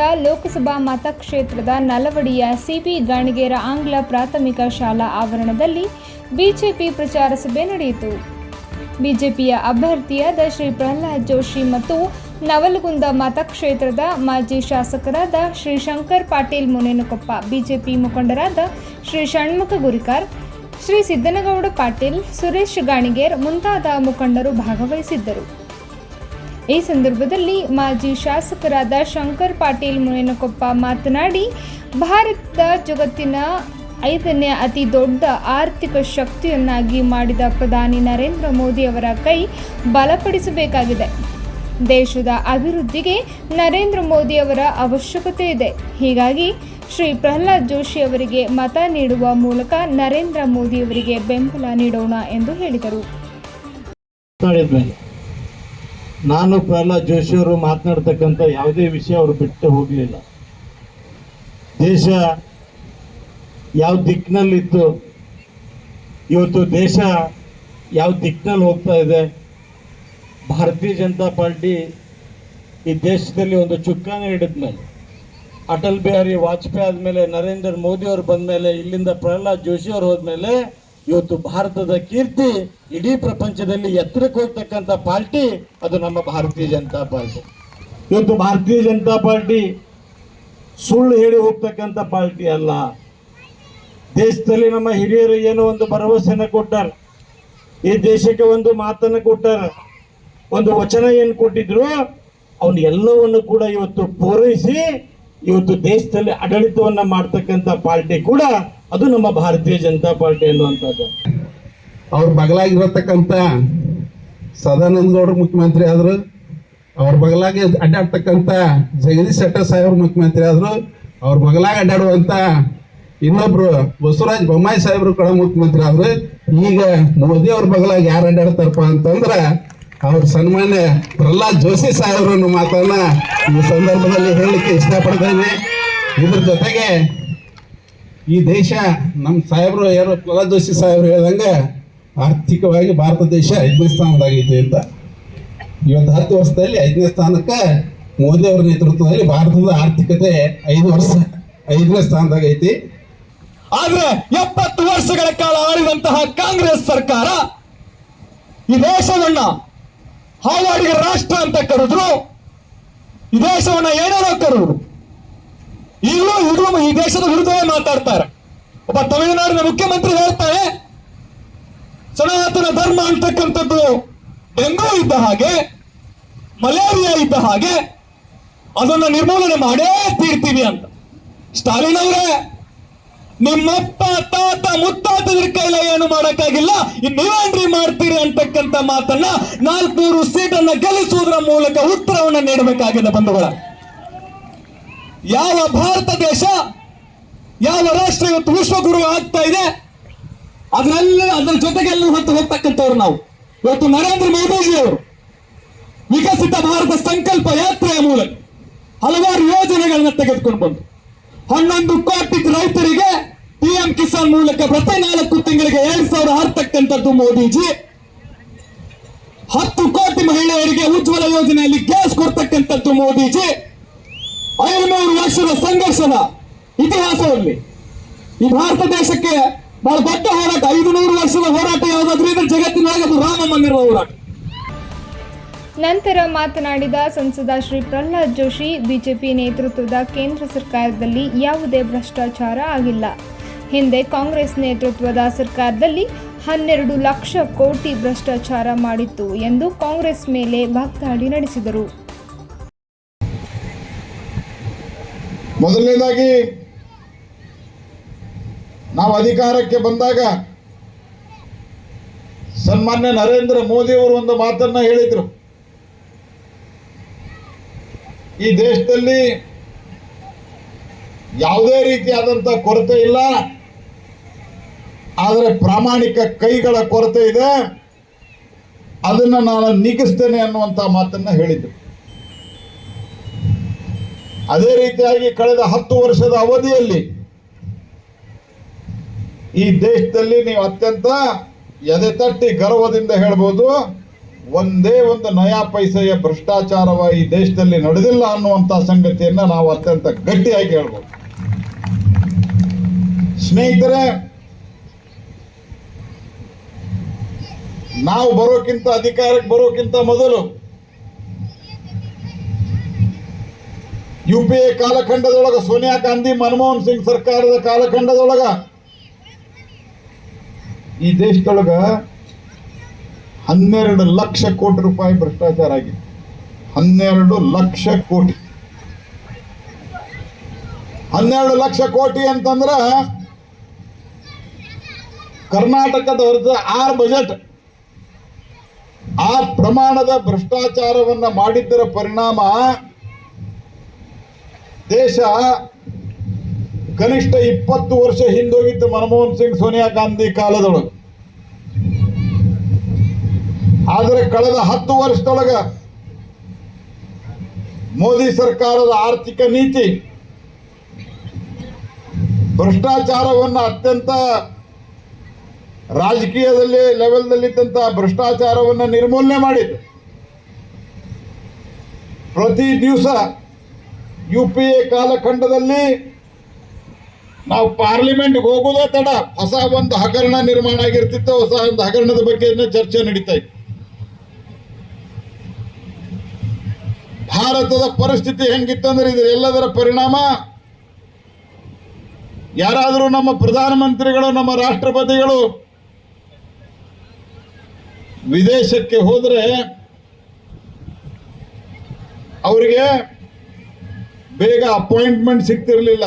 ಸಿದ್ದನಗೌಡ ಲೋಕಸಭಾ ಮತಕ್ಷೇತ್ರದ ನಲವಡಿಯ ಸಿಬಿ ಗಾಣಿಗೇರ ಆಂಗ್ಲ ಪ್ರಾಥಮಿಕ ಶಾಲಾ ಆವರಣದಲ್ಲಿ ಬಿಜೆಪಿ ಪ್ರಚಾರ ಸಭೆ ನಡೆಯಿತು. ಬಿಜೆಪಿಯ ಅಭ್ಯರ್ಥಿಯಾದ ಶ್ರೀ ಪ್ರಹ್ಲಾದ್ ಜೋಶಿ ಮತ್ತು ನವಲಗುಂದ ಮತಕ್ಷೇತ್ರದ ಮಾಜಿ ಶಾಸಕರಾದ ಶ್ರೀ ಶಂಕರ್ ಪಾಟೀಲ್ ಮುನೇನಕೊಪ್ಪ, ಬಿಜೆಪಿ ಮುಖಂಡರಾದ ಶ್ರೀ ಷಣ್ಮುಖ ಗುರಿಕಾರ್, ಶ್ರೀ ಸಿದ್ದನಗೌಡ ಪಾಟೀಲ್, ಸುರೇಶ್ ಗಾಣಿಗೇರ್ ಮುಂತಾದ ಮುಖಂಡರು ಭಾಗವಹಿಸಿದ್ದರು. ಈ ಸಂದರ್ಭದಲ್ಲಿ ಮಾಜಿ ಶಾಸಕರಾದ ಶಂಕರ್ ಪಾಟೀಲ್ ಮುನೇನಕೊಪ್ಪ ಮಾತನಾಡಿ, ಭಾರತದ ಜಗತ್ತಿನ ಐದನೇ ಅತಿ ದೊಡ್ಡ ಆರ್ಥಿಕ ಶಕ್ತಿಯನ್ನಾಗಿ ಮಾಡಿದ ಪ್ರಧಾನಿ ನರೇಂದ್ರ ಮೋದಿ ಅವರ ಕೈ ಬಲಪಡಿಸಬೇಕಾಗಿದೆ. ದೇಶದ ಅಭಿವೃದ್ಧಿಗೆ ನರೇಂದ್ರ ಮೋದಿ ಅವರ ಅವಶ್ಯಕತೆ ಇದೆ. ಹೀಗಾಗಿ ಶ್ರೀ ಪ್ರಹ್ಲಾದ್ ಜೋಶಿ ಅವರಿಗೆ ಮತ ನೀಡುವ ಮೂಲಕ ನರೇಂದ್ರ ಮೋದಿ ಅವರಿಗೆ ಬೆಂಬಲ ನೀಡೋಣ ಎಂದು ಹೇಳಿದರು. ನಾನು ಪ್ರಹ್ಲಾದ್ ಜೋಶಿ ಅವರು ಮಾತನಾಡ್ತಕ್ಕಂಥ ಯಾವುದೇ ವಿಷಯ ಅವರು ಬಿಟ್ಟು ಹೋಗಲಿಲ್ಲ. ದೇಶ ಯಾವ ದಿಕ್ಕಿನಲ್ಲಿತ್ತು ಇವತ್ತು ದೇಶ ಯಾವ ದಿಕ್ಕಿನಲ್ಲಿ ಹೋಗ್ತಾ ಇದೆ, ಭಾರತೀಯ ಜನತಾ ಪಾರ್ಟಿ ಈ ದೇಶದಲ್ಲಿ ಒಂದು ಚುಕ್ಕಾಣಿ ಹಿಡಿದ್ಮೇಲೆ, ಅಟಲ್ ಬಿಹಾರಿ ವಾಜಪೇಯಿ ಆದಮೇಲೆ ನರೇಂದ್ರ ಮೋದಿ ಅವರು ಬಂದಮೇಲೆ, ಇಲ್ಲಿಂದ ಪ್ರಹ್ಲಾದ್ ಜೋಶಿ ಅವರು ಹೋದ್ಮೇಲೆ ಇವತ್ತು ಭಾರತದ ಕೀರ್ತಿ ಇಡೀ ಪ್ರಪಂಚದಲ್ಲಿ ಎತ್ತರಕ್ಕೆ ಹೋಗ್ತಕ್ಕಂಥ ಪಾರ್ಟಿ ಅದು ನಮ್ಮ ಭಾರತೀಯ ಜನತಾ ಪಾರ್ಟಿ. ಇವತ್ತು ಭಾರತೀಯ ಜನತಾ ಪಾರ್ಟಿ ಸುಳ್ಳು ಹೇಳಿ ಹೋಗ್ತಕ್ಕಂಥ ಪಾರ್ಟಿ ಅಲ್ಲ. ದೇಶದಲ್ಲಿ ನಮ್ಮ ಹಿರಿಯರು ಏನೋ ಒಂದು ಭರವಸೆಯನ್ನು ಕೊಟ್ಟಾರ. ಈ ದೇಶಕ್ಕೆ ಒಂದು ಮಾತನ್ನು ಕೊಟ್ಟಾರ. ಒಂದು ವಚನ ಏನು ಕೊಟ್ಟಿದ್ರು? ಅವನು ಎಲ್ಲವನ್ನು ಕೂಡ ಇವತ್ತು ಪೂರೈಸಿ, ಇವತ್ತು ದೇಶದಲ್ಲಿ ಆಡಳಿತವನ್ನು ಮಾಡ್ತಕ್ಕಂಥ ಪಾರ್ಟಿ ಕೂಡ ಅದು ನಮ್ಮ ಭಾರತೀಯ ಜನತಾ ಪಾರ್ಟಿ ಅನ್ನುವಂಥದ್ದು. ಅವ್ರ ಬಗಲಾಗಿರತಕ್ಕಂಥ ಸದಾನಂದ ಗೌಡ್ರು ಮುಖ್ಯಮಂತ್ರಿ ಆದರು, ಅವ್ರ ಬಗಲಾಗಿ ಅಡ್ಡಾಡ್ತಕ್ಕಂಥ ಜಗದೀಶ್ ಶೆಟ್ಟರ್ ಸಾಹೇಬ್ರು ಮುಖ್ಯಮಂತ್ರಿ ಆದರು, ಅವ್ರ ಬಗಲಾಗಿ ಅಡ್ಡಾಡುವಂಥ ಇನ್ನೊಬ್ರು ಬಸವರಾಜ್ ಬೊಮ್ಮಾಯಿ ಸಾಹೇಬ್ರು ಕೂಡ ಮುಖ್ಯಮಂತ್ರಿ ಆದ್ರು, ಈಗ ಮೋದಿ ಅವ್ರ ಬಗಲಾಗಿ ಯಾರು ಅಡ್ಡಾಡ್ತಾರಪ್ಪ ಅಂತಂದ್ರೆ ಅವ್ರ ಸನ್ಮಾನ್ಯ ಪ್ರಹ್ಲಾದ್ ಜೋಶಿ ಸಾಹೇಬ್ರನ್ನು ಮಾತನ್ನ ಈ ಸಂದರ್ಭದಲ್ಲಿ ಹೇಳಲಿಕ್ಕೆ ಇಷ್ಟಪಡ್ತೇನೆ. ಇದ್ರ ಜೊತೆಗೆ ಈ ದೇಶ ನಮ್ಮ ಸಾಹೇಬರು ಯಾರು? ಪ್ರಹ್ಲಾದ್ ಸಾಹೇಬರು ಹೇಳ್ದಂಗೆ ಆರ್ಥಿಕವಾಗಿ ಭಾರತ ದೇಶ ಐದನೇ ಸ್ಥಾನದಾಗೈತೆ ಅಂತ. ಇವತ್ತು ಹತ್ತು ವರ್ಷದಲ್ಲಿ ಐದನೇ ಸ್ಥಾನಕ್ಕೆ ಮೋದಿ ಅವರ ನೇತೃತ್ವದಲ್ಲಿ ಭಾರತದ ಆರ್ಥಿಕತೆ ಐದು ವರ್ಷ, ಐದನೇ ಸ್ಥಾನದಾಗೈತಿ. ಆದ್ರೆ ಎಪ್ಪತ್ತು ವರ್ಷಗಳ ಕಾಲ ಆಳಿದಂತಹ ಕಾಂಗ್ರೆಸ್ ಸರ್ಕಾರ ಈ ದೇಶವನ್ನ ಹಾವಾಡಿಗೆ ರಾಷ್ಟ್ರ ಅಂತ ಕರೆದ್ರು. ಈ ದೇಶವನ್ನ ಏನೇನೋ ಕರೆದ್ರು. ಈಗಲೂ ಇವರು ಈ ದೇಶದ ವಿರುದ್ಧವೇ ಮಾತಾಡ್ತಾರೆ. ಒಬ್ಬ ತಮಿಳುನಾಡಿನ ಮುಖ್ಯಮಂತ್ರಿ ಹೇಳ್ತಾರೆ, ಸನಾತನ ಧರ್ಮ ಅಂತಕ್ಕಂಥದ್ದು ಡೆಂಗೂ ಇದ್ದ ಹಾಗೆ, ಮಲೇರಿಯಾ ಇದ್ದ ಹಾಗೆ, ಅದನ್ನು ನಿರ್ಮೂಲನೆ ಮಾಡೇ ತೀರ್ತೀವಿ ಅಂತ. ಸ್ಟಾಲಿನ್ ಅವರೇ ನಿಮ್ಮಪ್ಪ, ತಾತ ಮುತ್ತಾತದ್ರ ಕೈಲ ಏನು ಮಾಡಕ್ಕಾಗಿಲ್ಲ ನೀವೇನ್ರಿ ಮಾಡ್ತೀರಿ ಅಂತಕ್ಕಂಥ ಮಾತನ್ನ ನಾಲ್ಕುನೂರು ಸೀಟನ್ನ ಗೆಲ್ಲಿಸುವುದರ ಮೂಲಕ ಉತ್ತರವನ್ನ ನೀಡಬೇಕಾಗಿದೆ ಬಂಧುಗಳ. ಯಾವ ಭಾರತ ದೇಶ, ಯಾವ ರಾಷ್ಟ್ರ ಇವತ್ತು ವಿಶ್ವಗುರು ಆಗ್ತಾ ಇದೆ, ಅದರಲ್ಲ, ಅದರ ಜೊತೆಗೆಲ್ಲ ಹೊತ್ತು ಹೋಗ್ತಕ್ಕಂಥವ್ರು ನಾವು. ಇವತ್ತು ನರೇಂದ್ರ ಮೋದಿಜಿ ಅವರು ವಿಕಸಿತ ಭಾರತ ಸಂಕಲ್ಪ ಯಾತ್ರೆಯ ಮೂಲಕ ಹಲವಾರು ಯೋಜನೆಗಳನ್ನ ತೆಗೆದುಕೊಂಡು ಬಂದು ಹನ್ನೊಂದು ಕೋಟಿ ರೈತರಿಗೆ ಪಿಎಂ ಕಿಸಾನ್ ಮೂಲಕ ಪ್ರತಿ ನಾಲ್ಕು ತಿಂಗಳಿಗೆ ಎರಡ್ ಸಾವಿರ ಹಾರ್ತಕ್ಕಂಥದ್ದು ಮೋದಿಜಿ. ಹತ್ತು ಕೋಟಿ ಮಹಿಳೆಯರಿಗೆ ಉಜ್ವಲ ಯೋಜನೆಯಲ್ಲಿ ಗ್ಯಾಸ್ ಕೊಡ್ತಕ್ಕಂಥದ್ದು ಮೋದಿಜಿ. ಐನೂರು ವರ್ಷದ ಸಂಘರ್ಷದ ಇತಿಹಾಸದಲ್ಲಿ ಈ ಭಾರತ ದೇಶಕ್ಕೆ ಬಹಳ ದೊಡ್ಡ ಹೋರಾಟ ಐದು ನೂರು ವರ್ಷದ ಹೋರಾಟ ಯಾವುದಾದ್ರೂ ಜಗತ್ತಿನೊಳಗೆ ಅದು ರಾಮ ಮಂದಿರ ಹೋರಾಟ. ನಂತರ ಮಾತನಾಡಿದ ಸಂಸದ ಶ್ರೀ ಪ್ರಹ್ಲಾದ್ ಜೋಶಿ, ಬಿಜೆಪಿ ನೇತೃತ್ವದ ಕೇಂದ್ರ ಸರ್ಕಾರದಲ್ಲಿ ಯಾವುದೇ ಭ್ರಷ್ಟಾಚಾರ ಆಗಿಲ್ಲ. ಹಿಂದೆ ಕಾಂಗ್ರೆಸ್ ನೇತೃತ್ವದ ಸರ್ಕಾರದಲ್ಲಿ ಹನ್ನೆರಡು ಲಕ್ಷ ಕೋಟಿ ಭ್ರಷ್ಟಾಚಾರ ಮಾಡಿತ್ತು ಎಂದು ಕಾಂಗ್ರೆಸ್ ಮೇಲೆ ವಾಗ್ದಾಳಿ ನಡೆಸಿದರು. ಮೊದಲನೇದಾಗಿ ನಾವು ಅಧಿಕಾರಕ್ಕೆ ಬಂದಾಗ ಸನ್ಮಾನ್ಯ ನರೇಂದ್ರ ಮೋದಿ ಅವರು ಒಂದು ಮಾತನ್ನ ಹೇಳಿದರು. ಈ ದೇಶದಲ್ಲಿ ಯಾವುದೇ ರೀತಿಯಾದಂಥ ಕೊರತೆ ಇಲ್ಲ. ಆದರೆ ಪ್ರಾಮಾಣಿಕ ಕೈಗಳ ಕೊರತೆ ಇದೆ. ಅದನ್ನ ನಾನು ನೀಗಿಸ್ತೇನೆ ಅನ್ನುವಂಥ ಮಾತನ್ನ ಹೇಳಿದ್ರು. ಅದೇ ರೀತಿಯಾಗಿ ಕಳೆದ ಹತ್ತು ವರ್ಷದ ಅವಧಿಯಲ್ಲಿ ಈ ದೇಶದಲ್ಲಿ ನೀವು ಅತ್ಯಂತ ಎದೆ ತಟ್ಟಿ ಗರ್ವದಿಂದ ಹೇಳ್ಬೋದು, ಒಂದೇ ಒಂದು ನಯಾ ಪೈಸೆಯ ಭ್ರಷ್ಟಾಚಾರವ ಈ ದೇಶದಲ್ಲಿ ನಡೆದಿಲ್ಲ ಅನ್ನುವಂಥ ಸಂಗತಿಯನ್ನ ನಾವು ಅತ್ಯಂತ ಗಟ್ಟಿಯಾಗಿ ಹೇಳ್ಬೋದು. ಸ್ನೇಹಿತರೆ, ನಾವು ಬರೋಕ್ಕಿಂತ ಅಧಿಕಾರಕ್ಕೆ ಬರೋಕ್ಕಿಂತ ಮೊದಲು ಯು ಪಿ ಎ ಕಾಲಖಂಡದೊಳಗ ಸೋನಿಯಾ ಗಾಂಧಿ, ಮನಮೋಹನ್ ಸಿಂಗ್ ಸರ್ಕಾರದ ಕಾಲಖಂಡದೊಳಗ ಈ ದೇಶದೊಳಗ ಹನ್ನೆರಡು ಲಕ್ಷ ಕೋಟಿ ರೂಪಾಯಿ ಭ್ರಷ್ಟಾಚಾರ ಆಗಿದೆ. ಹನ್ನೆರಡು ಲಕ್ಷ ಕೋಟಿ. ಹನ್ನೆರಡು ಲಕ್ಷ ಕೋಟಿ ಅಂತಂದ್ರ ಕರ್ನಾಟಕದ ಹೊರತು ಆರ್ ಬಜೆಟ್. ಆ ಪ್ರಮಾಣದ ಭ್ರಷ್ಟಾಚಾರವನ್ನ ಮಾಡಿದ್ದರ ಪರಿಣಾಮ ದೇಶ ಕನಿಷ್ಠ ಇಪ್ಪತ್ತು ವರ್ಷ ಹಿಂದೋಗಿತ್ತು ಮನಮೋಹನ್ ಸಿಂಗ್ ಸೋನಿಯಾ ಗಾಂಧಿ ಕಾಲದೊಳಗೆ. ಆದರೆ ಕಳೆದ ಹತ್ತು ವರ್ಷದೊಳಗ ಮೋದಿ ಸರ್ಕಾರದ ಆರ್ಥಿಕ ನೀತಿ, ಭ್ರಷ್ಟಾಚಾರವನ್ನು ಅತ್ಯಂತ ರಾಜಕೀಯದಲ್ಲಿ ಲೆವೆಲ್ದಲ್ಲಿದ್ದಂಥ ಭ್ರಷ್ಟಾಚಾರವನ್ನು ನಿರ್ಮೂಲನೆ ಮಾಡಿದೆ ಪ್ರತಿ ದಿವಸ ಯು ಪಿ ಎ ಕಾಲಖಂಡದಲ್ಲಿ ನಾವು ಪಾರ್ಲಿಮೆಂಟ್ಗೆ ಹೋಗೋದೇ ತಡ. ಹೊಸ ಒಂದು ಹಗರಣ ನಿರ್ಮಾಣ ಆಗಿರ್ತಿತ್ತು, ಹೊಸ ಒಂದು ಹಗರಣದ ಬಗ್ಗೆ ಚರ್ಚೆ ನಡೀತಾ ಇತ್ತು. ಭಾರತದ ಪರಿಸ್ಥಿತಿ ಹೆಂಗಿತ್ತಂದ್ರೆ ಇದ್ರ ಎಲ್ಲದರ ಪರಿಣಾಮ ಯಾರಾದರೂ ನಮ್ಮ ಪ್ರಧಾನಮಂತ್ರಿಗಳು, ನಮ್ಮ ರಾಷ್ಟ್ರಪತಿಗಳು ವಿದೇಶಕ್ಕೆ ಹೋದರೆ ಅವರಿಗೆ ಬೇಗ ಅಪಾಯಿಂಟ್ಮೆಂಟ್ ಸಿಗ್ತಿರ್ಲಿಲ್ಲ.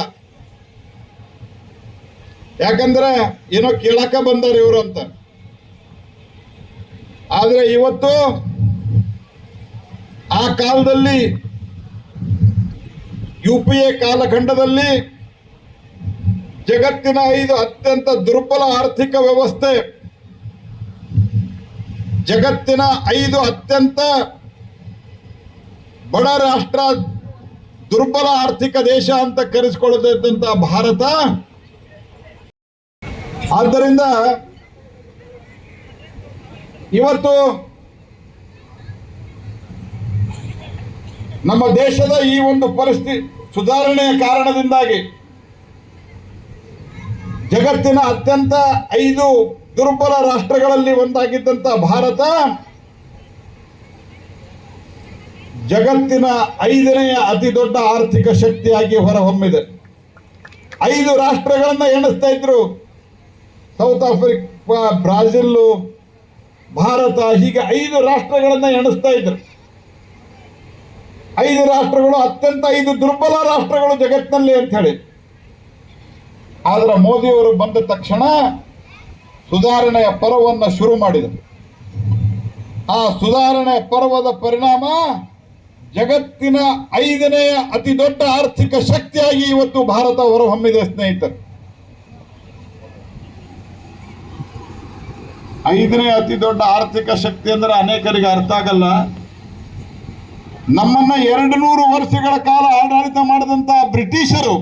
ಯಾಕಂದ್ರೆ ಏನೋ ಕೇಳಕ ಬಂದಾರ ಇವರು ಅಂತ. ಆದ್ರೆ ಇವತ್ತು ಆ ಕಾಲದಲ್ಲಿ ಯು ಪಿ ಎ ಕಾಲಖಂಡದಲ್ಲಿ ಜಗತ್ತಿನ ಐದು ಅತ್ಯಂತ ದುರ್ಬಲ ಆರ್ಥಿಕ ವ್ಯವಸ್ಥೆ, ಜಗತ್ತಿನ ಐದು ಅತ್ಯಂತ ಬಡ ರಾಷ್ಟ್ರ ದುರ್ಬಲ ಆರ್ಥಿಕ ದೇಶ ಅಂತ ಕರೆಸಿಕೊಳ್ಳದಂತ ಭಾರತ. ಆದ್ದರಿಂದ ಇವತ್ತು ನಮ್ಮ ದೇಶದ ಈ ಒಂದು ಪರಿಸ್ಥಿತಿ ಸುಧಾರಣೆಯ ಕಾರಣದಿಂದಾಗಿ ಜಗತ್ತಿನ ಅತ್ಯಂತ ಐದು ದುರ್ಬಲ ರಾಷ್ಟ್ರಗಳಲ್ಲಿ ಒಂದಾಗಿದ್ದಂಥ ಭಾರತ. ಜಗತ್ತಿನ ಐದನೆಯ ಅತಿ ದೊಡ್ಡ ಆರ್ಥಿಕ ಶಕ್ತಿಯಾಗಿ ಹೊರಹೊಮ್ಮಿದೆ. ಐದು ರಾಷ್ಟ್ರಗಳನ್ನ ಎಣಿಸ್ತಾ ಇದ್ರು. ಸೌತ್ ಆಫ್ರಿಕಾ, ಬ್ರಾಜಿಲ್ಲು, ಭಾರತ ಹೀಗೆ ಐದು ರಾಷ್ಟ್ರಗಳನ್ನ ಎಣಿಸ್ತಾ ಇದ್ರು. ಐದು ರಾಷ್ಟ್ರಗಳು ಅತ್ಯಂತ ಐದು ದುರ್ಬಲ ರಾಷ್ಟ್ರಗಳು ಜಗತ್ತಿನಲ್ಲಿ ಅಂತ ಹೇಳಿ. ಆದ್ರೆ ಮೋದಿಯವರು ಬಂದ ತಕ್ಷಣ ಸುಧಾರಣೆಯ ಪರ್ವವನ್ನು ಶುರು ಮಾಡಿದರು. ಆ ಸುಧಾರಣೆ ಪರ್ವದ ಪರಿಣಾಮ ಜಗತ್ತಿನ ಐದನೆಯ ಅತಿ ದೊಡ್ಡ ಆರ್ಥಿಕ ಶಕ್ತಿಯಾಗಿ ಇವತ್ತು ಭಾರತ ಹೊರಹೊಮ್ಮಿದೆ ಸ್ನೇಹಿತರು. ಐದನೇ ಅತಿ ದೊಡ್ಡ ಆರ್ಥಿಕ ಶಕ್ತಿ ಅಂದ್ರೆ ಅನೇಕರಿಗೆ ಅರ್ಥ ಆಗಲ್ಲ. ನಮ್ಮನ್ನ ಎರಡು ನೂರು ವರ್ಷಗಳ ಕಾಲ ಆಡಳಿತ ಮಾಡಿದಂಥ ಬ್ರಿಟಿಷರು,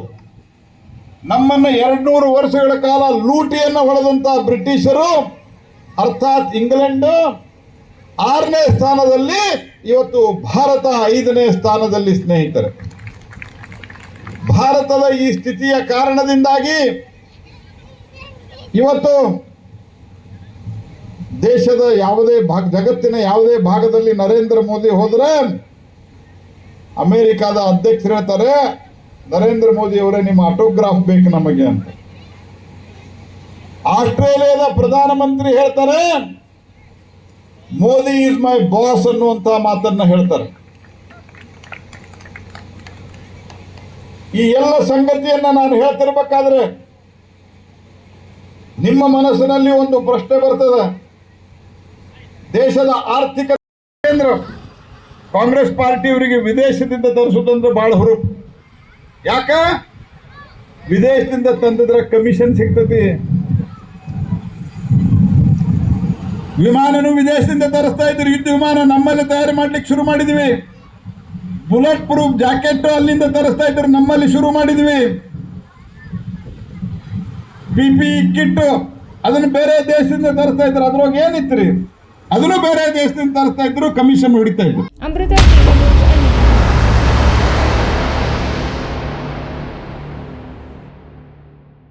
ನಮ್ಮನ್ನ ಎರಡು ನೂರು ವರ್ಷಗಳ ಕಾಲ ಲೂಟಿಯನ್ನು ಹೊಡೆದಂಥ ಬ್ರಿಟಿಷರು, ಅರ್ಥಾತ್ ಇಂಗ್ಲೆಂಡ್ ಆರನೇ ಸ್ಥಾನದಲ್ಲಿ ಇವತ್ತು ಭಾರತ ಐದನೇ ಸ್ಥಾನದಲ್ಲಿ ಸ್ನೇಹಿತರೆ. ಭಾರತದ ಈ ಸ್ಥಿತಿಯ ಕಾರಣದಿಂದಾಗಿ ಇವತ್ತು ದೇಶದ ಯಾವುದೇ ಭಾಗ, ಜಗತ್ತಿನ ಯಾವುದೇ ಭಾಗದಲ್ಲಿ ನರೇಂದ್ರ ಮೋದಿ ಹೋದರೆ ಅಮೇರಿಕಾದ ಅಧ್ಯಕ್ಷರು ಹೇಳ್ತಾರೆ, ನರೇಂದ್ರ ಮೋದಿ ಅವರೇ ನಿಮ್ಮ ಆಟೋಗ್ರಾಫ್ ಬೇಕು ನಮಗೆ ಅಂತ. ಆಸ್ಟ್ರೇಲಿಯಾದ ಪ್ರಧಾನಮಂತ್ರಿ ಹೇಳ್ತಾರೆ ಮೋದಿ ಇಸ್ ಮೈ ಬಾಸ್ ಅನ್ನುವಂಥ ಮಾತನ್ನ ಹೇಳ್ತಾರೆ. ಈ ಎಲ್ಲ ಸಂಗತಿಯನ್ನ ನಾನು ಹೇಳ್ತಿರ್ಬೇಕಾದ್ರೆ ನಿಮ್ಮ ಮನಸ್ಸಿನಲ್ಲಿ ಒಂದು ಪ್ರಶ್ನೆ ಬರ್ತದೆ. ದೇಶದ ಆರ್ಥಿಕ ಕೇಂದ್ರ ಕಾಂಗ್ರೆಸ್ ಪಾರ್ಟಿಯವರಿಗೆ ವಿದೇಶದಿಂದ ತರಿಸೋದಂದ್ರೆ ಬಹಳ ಹುರುಪು. ಯಾಕ? ವಿದೇಶದಿಂದ ತಂದಿದ್ರೆ ಕಮಿಷನ್ ಸಿಗ್ತತಿ. ವಿಮಾನನು ವಿದೇಶದಿಂದ ತರಿಸ್ತಾ ಇದ್ರು. ಯುದ್ಧ ವಿಮಾನ ನಮ್ಮಲ್ಲಿ ತಯಾರು ಮಾಡ್ಲಿಕ್ಕೆ ಶುರು ಮಾಡಿದ್ವಿ. ಬುಲೆಟ್ ಪ್ರೂಫ್ ಜಾಕೆಟ್ ಅಲ್ಲಿಂದ ತರಿಸ್ತಾ ಇದ್ರು. ನಮ್ಮಲ್ಲಿ ಶುರು ಮಾಡಿದ್ವಿ. ಪಿ ಪಿ ಕಿಟ್ ಅದನ್ನು ಬೇರೆ ದೇಶದಿಂದ ತರಿಸ್ತಾ ಇದ್ರು. ಅದ್ರೊಳಗೆ ಏನಿತ್ತು ರೀ ಅದನ್ನು ಬೇರೆ ದೇಶದಿಂದ ತರಿಸ್ತಾ ಇದ್ರು. ಕಮಿಷನ್ ಹೊಡಿತಾ ಇದ್ರು.